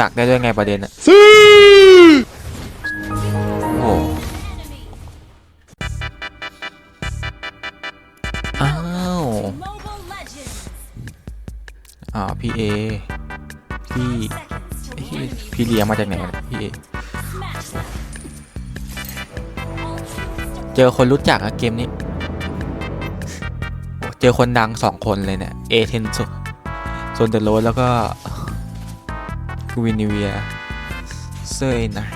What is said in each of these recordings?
ดักได้ด้วยไงประเด็นอะโอ้โหอ้าว Mobile Legends. อ่าพี่เอพี่ Seconds to พี่ win. พี่เลี้ยงมาจากไหนวะเนี่ยพี่เอ Smash them. เจอคนรู้จักอะเกมนี้โอ้เจอคนดังสองคนเลยเนี่ยเอเทนโซโซนเดโรสแล้วก็ กูวินิเวียเซอร์เอนะ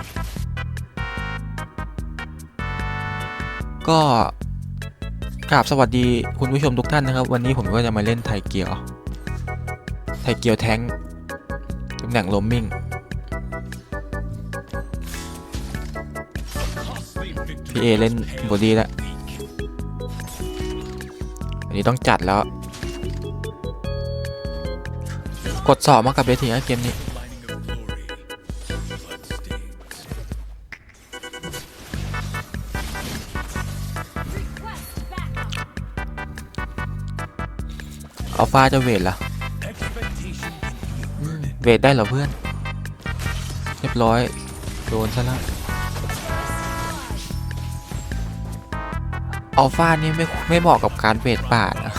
ก็กราบสวัสดีคุณผู้ชมทุกท่านนะครับ วันนี้ผมก็จะมาเล่นไทเกียว ไทเกียวแท้งตำแหน่งโรมมิ่ง พี่เอเล่นบอดี้แล้ว อันนี้ต้องจัดแล้ว กดสอบมากับเบทีนะเกมนี้ อัลฟาจะเวทเหรออืมเวทได้เหรอเพื่อน เรียบร้อย โดนซะแล้วอัลฟานี่ไม่ไม่เหมาะกับการเวทป่านะ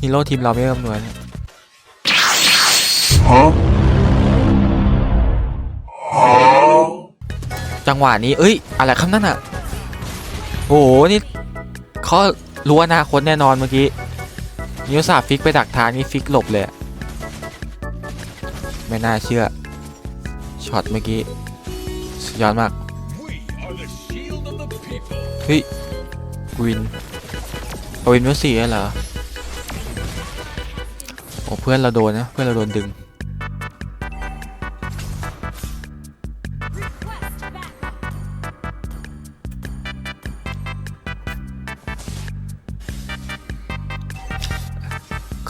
ฮีโร่ทีมเราไม่คำนวณเนี่ยจังหวะนี้ เอ้ย อะไรคำนั่นอะ โอ้โห นี่ เขารู้อนาคตแน่นอนเมื่อกี้นิวสาฟิกไปดักทางนี่ฟิกหลบเลยไม่น่าเชื่อช็อตเมื่อกี้สุดยอดมากเฮ้ยกวินกวินเมื่อสี่เหรอโอ้เพื่อนเราโดนนะเพื่อนเราโดนดึง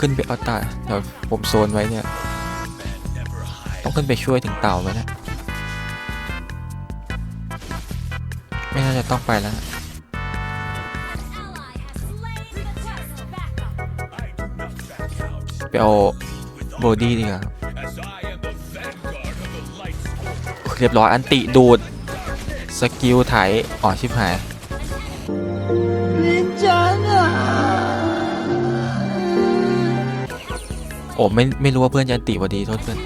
ขึ้นไปเอาตาเดี๋ยวผมโซนไว้เนี่ย ต้องขึ้นไปช่วยถึงเต่าไหมนะ ไม่น่าจะต้องไปแล้วไปเอาโบดี้ดีกว่าเรียบร้อยอันติดูด สกิลไถอ๋อชิบหาย โอ้ไม่ไม่รู้ว่าเพื่อนจะติพอดีโทษเพื่อน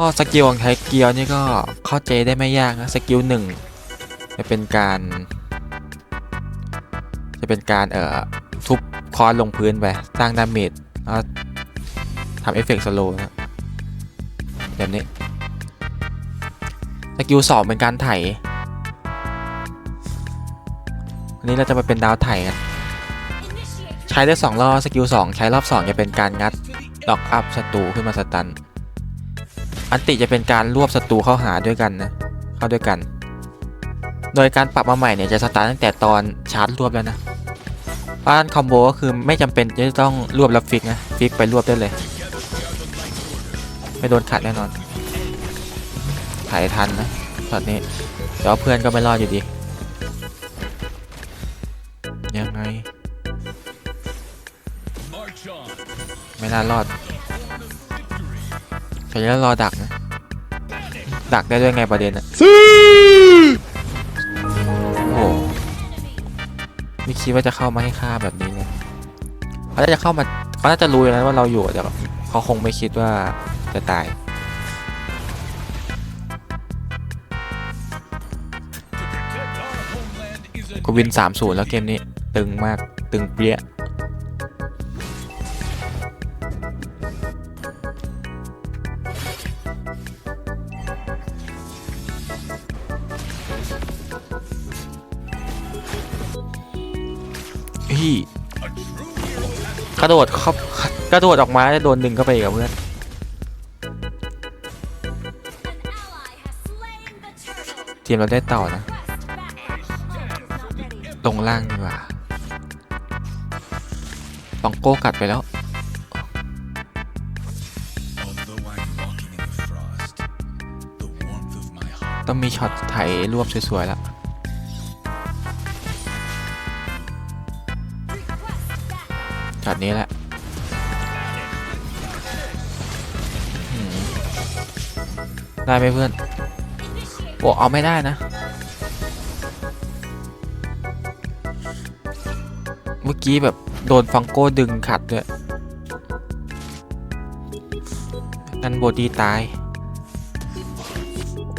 ก็สกิลของไทเกียวนี่ก็เข้าใจได้ไม่ยากนะสกิลหนึ่งจะเป็นการ จะเป็นการเอ่อทุบคอนลงพื้นไปสร้างดาเมจแล้วทำเอฟเฟกต์สโลว์นะแบบนี้สกิลสองเป็นการไถ อันนี้เราจะมาเป็นดาวไถกัน ใช้ได้สองรอบสกิลสองใช้รอบสองจะเป็นการงัดดอกอัพศัตรูขึ้นมาสตัน อันติจะเป็นการรวบศัตรูเข้าหาด้วยกันนะ เข้าด้วยกัน โดยการปรับมาใหม่เนี่ยจะสตาร์ตั้งแต่ตอนชาร์จรวบแล้วนะบ้านคอมโบก็คือไม่จำเป็นจะต้องรวบแล้วฟิกนะ ฟิกไปรวบได้เลย ไม่โดนขัดแน่นอนถ่ายทันนะช็อตนี้แต่ว่าเพื่อนก็ไม่รอดอยู่ดี น่ารอดใครจะรอดักนะ ดักได้ด้วยไงประเด็นอะโอ้โหไม่คิดว่าจะเข้ามาให้ฆ่าแบบนี้เลยเขาน่าจะเข้ามาเขาน่าจะรู้อยู่แล้วว่าเราอยู่แต่เขาคงไม่คิดว่าจะตาย To protect our homeland is a กูวิน 3 0 แล้วเกมนี้ ตึงมากตึงเปรี้ย กระโดดเขากระโดดออกมาแล้โดนดึงเข้าไปกับเพื่อนทีมเราได้ต่อนะตรงล่างดีกว่าปองโก้กัดไปแล้วต้องมีช็อตถ่ายรวบสวยๆแล้ว ช็อตนี้แหละได้ไหมเพื่อนโอ้เอาไม่ได้นะ เมื่อกี้แบบโดนฟังโก้ดึงขัดด้วยนั่นโบดีตาย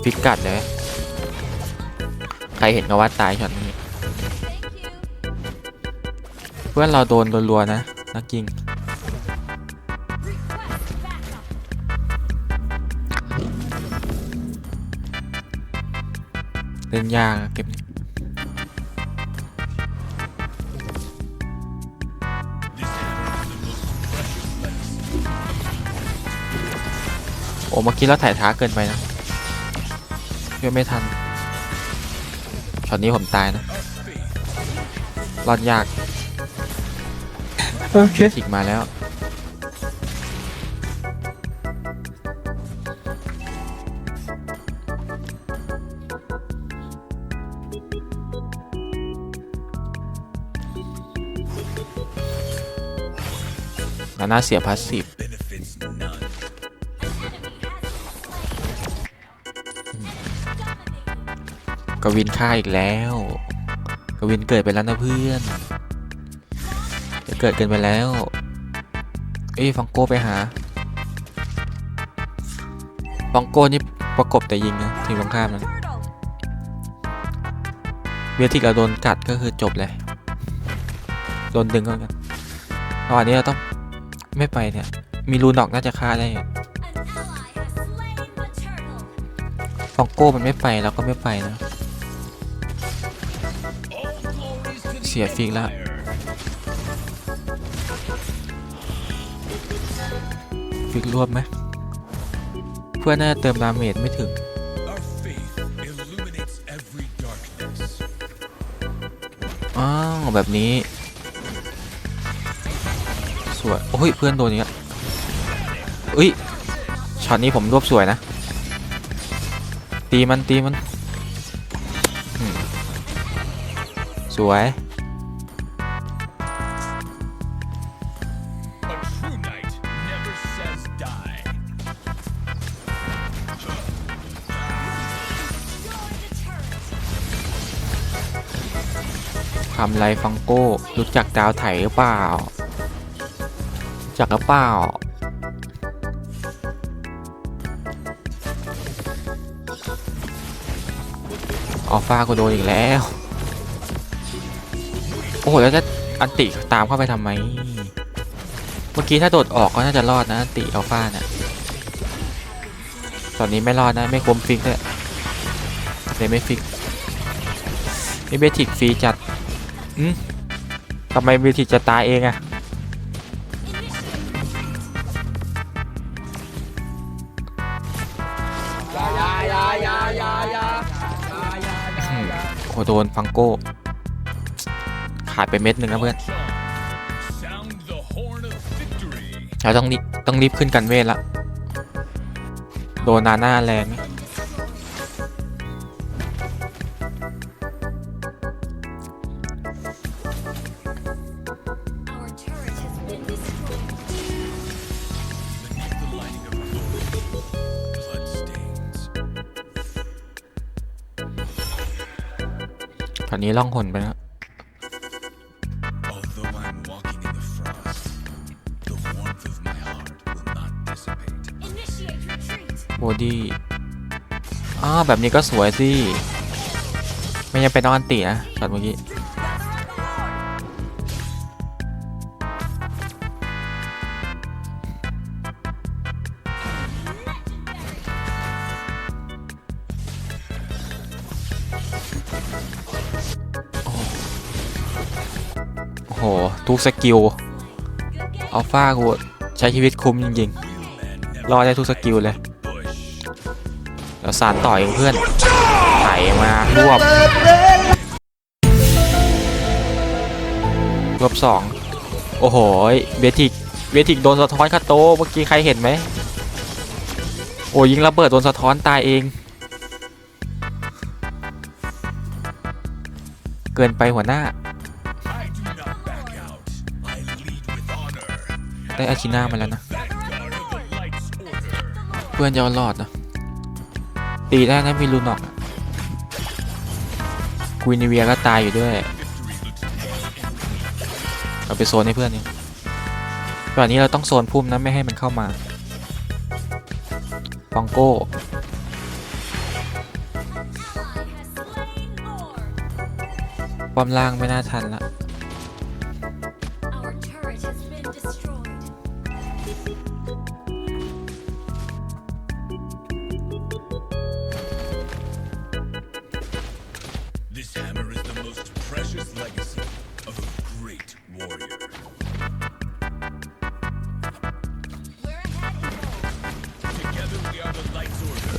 ฟิกกัดเลย ใครเห็นก็ว่าตายช็อตนี้ เพื่อนเราโดนรัวๆนะักยิง เล่นยากเก็บนี้โอ้เมื่อกี้เราถ่ายท้าเกินไปนะช่วยไม่ทันช็อตนี้ผมตายนะรอดยาก โอเคถิกมาแล้วแล้วน่าเสียพาสซีฟกวินฆ่าอีกแล้ว กวินเกิดไปแล้วนะเพื่อน จะเกิดเกินไปแล้วเอ้ฟังโก้ไปหาฟังโก้นี่ประกบแต่ยิงนะทีมตรงข้ามนะเวียทิกเราโดนกัดก็คือจบเลยโดนดึงเข้ากันตอนนี้เราต้องไม่ไปเนี่ย มีรูนอกน่าจะฆ่าได้ฟังโก้มันไม่ไปเราก็ไม่ไปนะ เสียฟิกแล้ว ฟิกรวบไหมเพื่อน่าจะเติมดาเมจไม่ถึง Our faith illuminates every darkness. อ้าว แบบนี้ สวย โอ้ย เพื่อนโดนอีกแล้วอุ้ย ช็อตนี้ผมรวบสวยนะ ตีมันตีมัน สวย ทำไรฟังโก้ รู้จักดาวไถหรือเปล่ารู้จักหรือเปล่าอัลฟาก็โดนอีกแล้ว โอ้โห แล้วจะอันติตามเข้าไปทำไม เมื่อกี้ถ้าโดดออกก็น่าจะรอดนะอันติอัลฟาเนี่ย ตอนนี้ไม่รอดนะ ไม่คมฟิกเลยเลยไม่ฟิกนี่เบทิกฟรีจัด ทำไมเบทิจะตายเองอะโอ้โดนฟังโก้ ขาดไปเม็ดหนึ่งนะเพื่อน เราต้องรีบต้องรีบขึ้นกันเวทละ โดนนาหน้าแรง ตอนนี้ล่องหนไปแล้ว Although I'm walking in the frost, the warmth of my heart will not dissipate. Initiate retreat. บอดี้อ้าวแบบนี้ก็สวยสิ ไม่ยังเป็นต้องอันตินะช็อตเมื่อกี้ โอ้โห ทุกสกิลอัลฟากูใช้ชีวิตคุ้มจริงๆ รอดได้ทุกสกิลเลย bush. เดี๋ยวสารต่อเองเพื่อนไถมารวบ รวบสอง โอ้โห เบทิก เบทิกโดนสะท้อนคาโต เมื่อกี้ใครเห็นไหม โอ้ยิงระเบิดโดนสะท้อนตายเอง เกินไปหัวหน้า ได้อาชิน่ามาแล้วนะ เพื่อนจะเอลอดนะตีได้นะมีลูนอกอะกุยนิเวียก็ตายอยู่ด้วยเราไปโซนให้เพื่อนนี่ตอนนี้เราต้องโซนพุ่มนะไม่ให้มันเข้ามาปองโก้ Ally has slain more. ป้อมล่างไม่น่าทันละ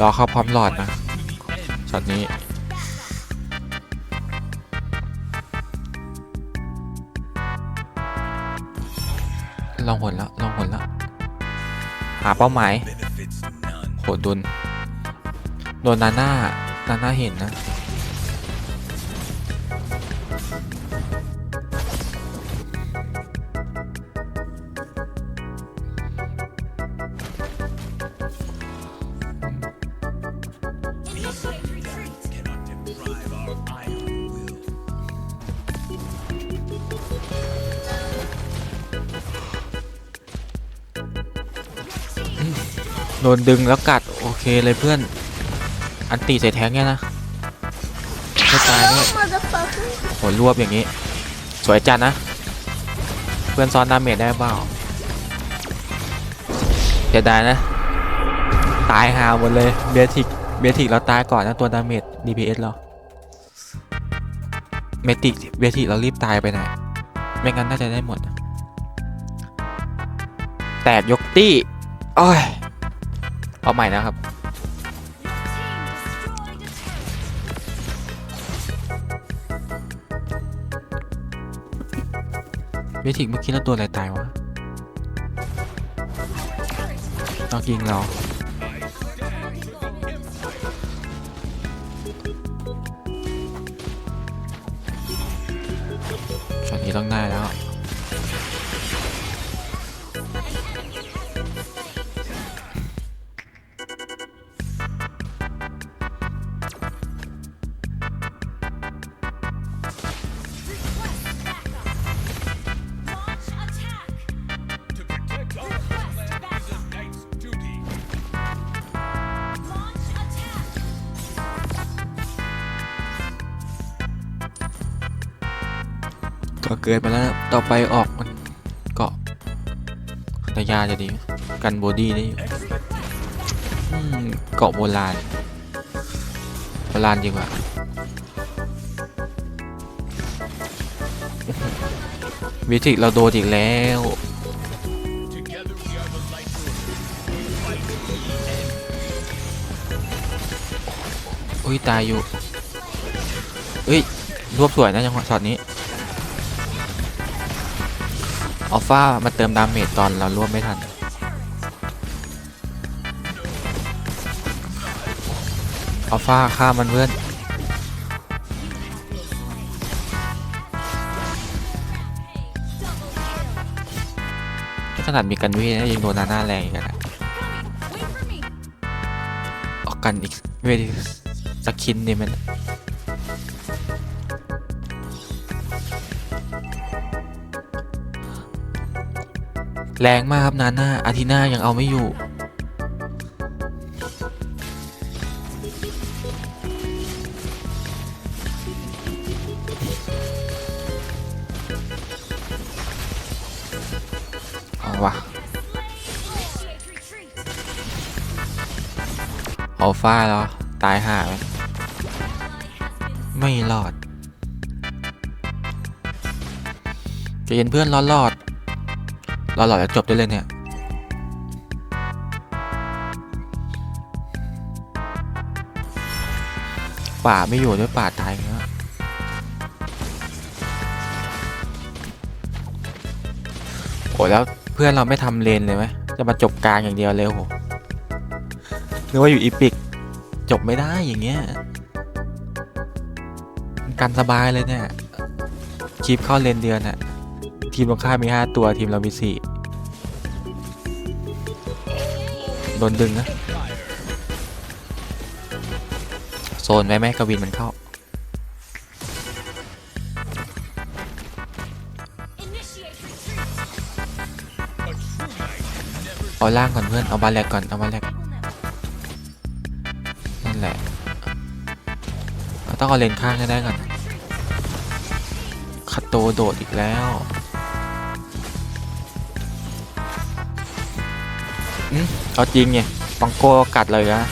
รอเข้าพร้อมหลอดนะช็อตนี้ลองหนแล้วลองหนแล้วหาเป้าหมายโหดุนโดนนาน่านาน่าเห็นนะ โดนดึงแล้วกัด โอเคเลยเพื่อน อันตีใส่แท้งเนี่ยนะไม่ตายด้วยโหรวบอย่างนี้ สวยจัดนะ เพื่อนซ้อนดาเมจได้เปล่าเสียดายนะ ตายหาหมดเลย เบียทิก เบียทิกเราตายก่อนนะตัวดาเมจ DPS เรา เมติก เบียทิกเรารีบตายไปหน่อยไม่งั้นน่าจะได้หมด แตกยกตี้ โอ้ย เอาใหม่นะครับ เมทิกเมื่อกี้เราตัวอะไรตายวะต้องยิงเราตอนนี้ต้องได้แล้ว ก็เกินไปแล้ว ต่อไปออกมันเกาะคันธยาจะดี กันบอดี้ได้อยู่เกาะโบราณ โบราณดีกว่าวิทิเราโดนอีกแล้วอุ้ยตายอยู่เฮ้ยรวบสวยนะจังหวะช็อตนี้ อัลฟามาเติมดาเมจตอนเรารวบไม่ทัน อัลฟาฆ่ามันเพื่อนขนาดมีกันวทนะยังโดนนาหน้าแรงอีกอะ Coming. Wait for me. ออกกันอีกเวทีสกินนี่มัน แรงมากครับนาน่าอาทิน่ายังเอาไม่อยู่ เอาวะ Initiate retreat. อัลฟาแล้ว ตายห่าไหมไม่รอดจะเย็นเพื่อนรอด รอดรอดรอดแล้วจบได้เลยเนี่ยป่าไม่อยู่ด้วยป่าตายแล้วโอ้แล้วเพื่อนเราไม่ทำเลนเลยไหมจะมาจบกลางอย่างเดียวเลยโหนึกว่าอยู่อีพิกจบไม่ได้อย่างเงี้ยกันสบายเลยเนี่ยคลิปเข้าเลนเดือนอะ ทีมตรงข้ามมี 5 ตัวทีมเรามี 4 โดนดึงนะ โซนไว้ไหมกวินมันเข้า เอาล่างก่อนเพื่อน เอาบาแลกก่อน เอาบาแลกนั่นแหละเราต้องเอาเลนข้างให้ได้ก่อนคาโตโดดอีกแล้ว เอาจริงไงปังโกกัดเลยนะ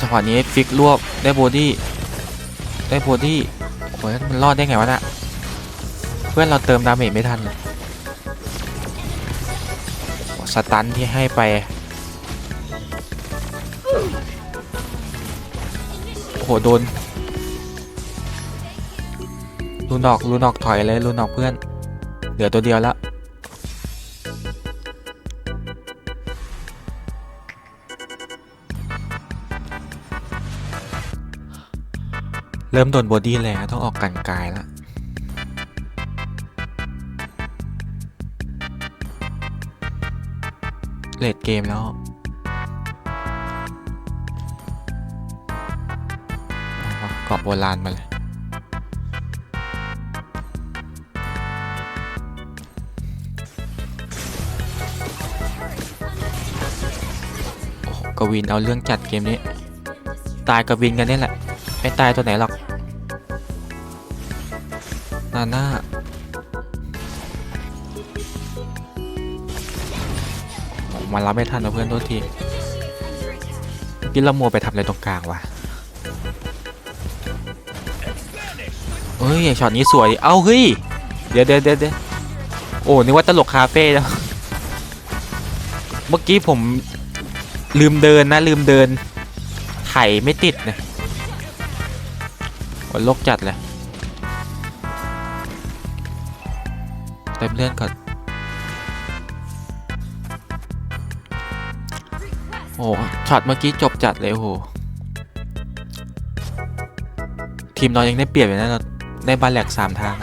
จังหวะนี้ฟิกรวบได้โบดี้ได้โบดี้โอ้ยมันรอดได้ไงวะน่ะเพื่อนเราเติมดาเมจไม่ทันเลยสตันที่ให้ไปโอ้โหโดนลูนอกลูนอกถอยเลยลูนอกเพื่อน เหลือตัวเดียวแล้ว เริ่มโดนบอดี้แล้วต้องออกกันกายแล้วเลดเกมแล้วเอาวะเกาะโบราณมาเลยโอ้กวินเอาเรื่องจัดเกมนี้ ตายกวินกันนี่แหละ ไม่ตายตัวไหนหรอกนาน่าโอ้โหมารับไม่ทันนะเพื่อนโทษทีกินละมัวไปทำอะไรตรงกลางวะเฮ้ยช็อตนี้สวย เอ้าเฮ้ย เดี๋ยวเดี๋ยวเดี๋ยวเดี๋ยวโอ้นึกว่าตลกคาเฟ่แล้ว เมื่อกี้ผมลืมเดินนะ ลืมเดินไถไม่ติดนะ โอ้ยโลกจัดเลยเต็มเลื่อนก่อน โอ้โหช็อตเมื่อกี้จบจัดเลยโอ้โห ทีมเรายังได้เปรียบอยู่นะเราได้บาแหลกสามทาง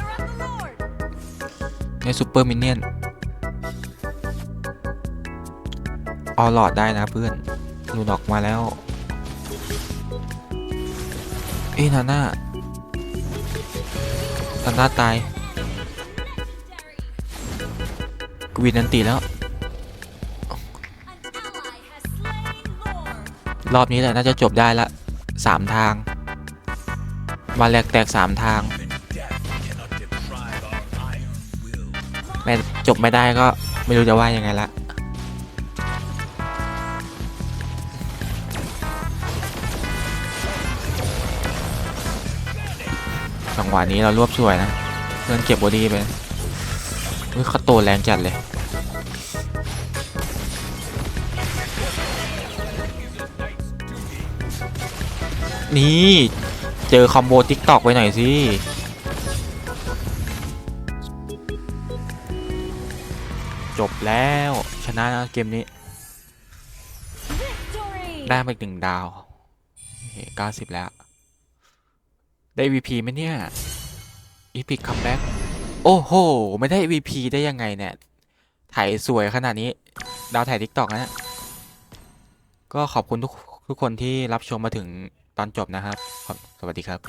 ในซูเปอร์มินเนี่ยนเอลอดได้นะเพื่อนลูนออกมาแล้ว เอ้ยนาน่า นาน่าตายกวินนันตีแล้ว รอบนี้แหละน่าจะจบได้ละสามทางบาแลกแตกสามทางไม่จบไม่ได้ก็ไม่รู้จะว่ายังไงละ งหวะนี้เรารวบสวยนะเพื่อนเก็บบอดี้ไปอุ้ยเขาโตแรงจัดเลยนี่เจอคอมโบทิกตอกไปหน่อยสิ จบแล้วชนะนะเกมนี้ Victory. ได้มาอีกหนึ่งดาวเก้าสิบแล้ว ได้ VP ไหมเนี่ยอีพิกคัมแบ็กโอ้โห ไม่ได้ VP ได้ยังไงเนี่ย ถ่ายสวยขนาดนี้ ดาวถ่ายทิกตอกนะก็ขอบคุณทุกทุกคนที่รับชมมาถึงตอนจบนะครับ สวัสดีครับ